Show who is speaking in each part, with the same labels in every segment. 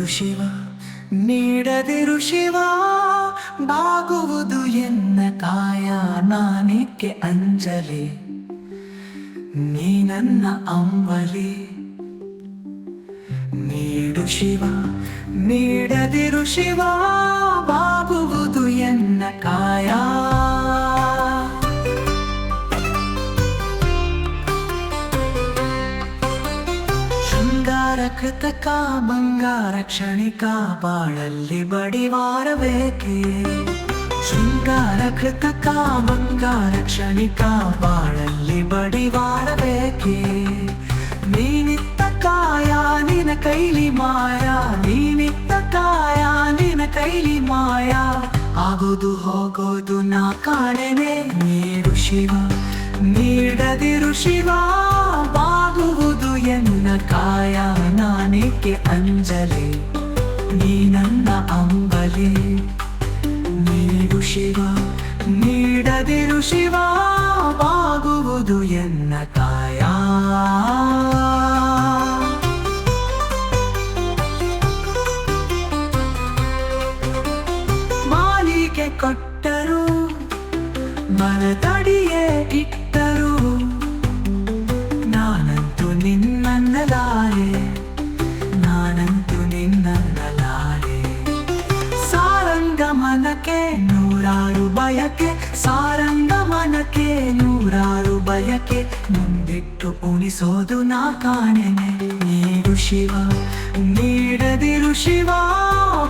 Speaker 1: ಶಿವ, ನೀಡದಿರು ಶಿವ, ಬಾಗುವುದು ಎನ್ನ ಕಾಯ ನಾನೇಕೆ ಅಂಜಲಿ, ನೀ ನನ್ನ ಅಂಬಲಿ. ನೀಡು ಶಿವ, ನೀಡದಿರು ಶಿವ, ಬಾಗುವುದು ಎನ್ನ ಕಾಯ ಕೃತಕ ಬಂಗಾರ ಕ್ಷಣಿಕ ಬಾಳಲ್ಲಿ ಬಡಿವಾರಬೇಕೆ ಶೃಂಗಾರ ಕೃತಕ ಬಂಗಾರ ಕ್ಷಣಿಕ ಬಾಳಲ್ಲಿ ಬಡಿವಾರಬೇಕೆ ನೀನಿತ್ತ ಕಾಯ ನಿನ ಕೈಲಿ ಮಾಯ, ನೀನಿತ್ತ ಕಾಯ ನಿನ ಕೈಲಿ ಮಾಯ. ಆಗೋದು ಹೋಗೋದು ನಾ ಕಾಣೆನೆ ನೀಡು ಶಿವ, ನೀಡದಿರು ಶಿವ. ನಾನೇಕೆ ಅಂಜಲಿ, ನೀ ನನ್ನ ಅಂಬಲಿ ನೀಡು ಶಿವ, ನೀಡದಿರು ಶಿವ, ಬಾಗುವುದು ಎನ್ನ ಕಾಯ ಮಾಲೀಕೆ ಕೊಟ್ಟರು ಮನದಡಿಯೇ ಇಟ್ಟರು ಮನಕ್ಕೆ ನೂರಾರು ಬಯಕೆ ಸಾರಂಗ ಮನಕ್ಕೆ, ನೂರಾರು ಬಯಕೆ ಮುಂದಿಟ್ಟು ಉಣಿಸೋದು ನಾ ಕಾಣೆನೆ. ನೀಡು ಶಿವ, ನೀಡದಿರು ಶಿವ,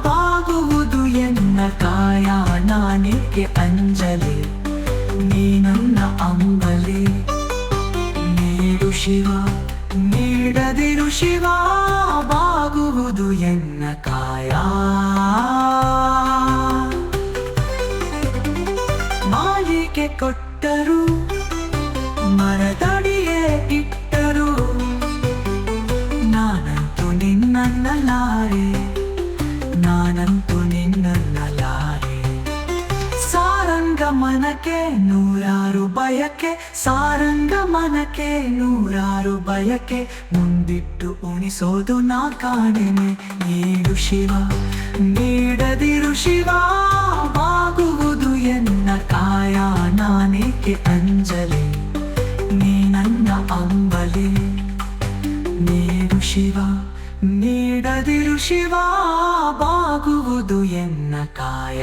Speaker 1: ಬಾಗುವುದು ಎನ್ನ ಕಾಯ ನಾನಿಗೆ ಅಂಜಲಿ. ನೀ ನನ್ನ ಅಂಬಲಿ. ನೀಡು ಶಿವ, ನೀಡದಿರು ಶಿವ, ಬಾಗುವುದು ಎನ್ನ ಕಾಯ. ಕೊಟ್ಟರು, ಮರದಡಿಯೇ ಇಟ್ಟರು. ನಾನಂತೂ ನಿನ್ನನ್ನಲಾರೆ ನಾನಂತೂ ನಿನ್ನನ್ನಲಾರೆ ಸಾರಂಗ ಮನಕ್ಕೆ ನೂರಾರು ಬಯಕೆ ಸಾರಂಗ ಮನಕ್ಕೆ ನೂರಾರು ಬಯಕೆ. ಮುಂದಿಟ್ಟು ಉಣಿಸೋದು ನಾ ಕಾಣೆನೆ. ನೀಡು ಶಿವ, ನೀಡದಿರು ಶಿವ. ಕಾಯ ನಾನೇಕೆ ಅಂಜಲಿ ನೀ ನನ್ನ ಅಂಬಲಿ ನೀಡು ಶಿವ ನೀಡದಿರು ಶಿವ ಬಾಗುವುದು ಎನ್ನ ಕಾಯ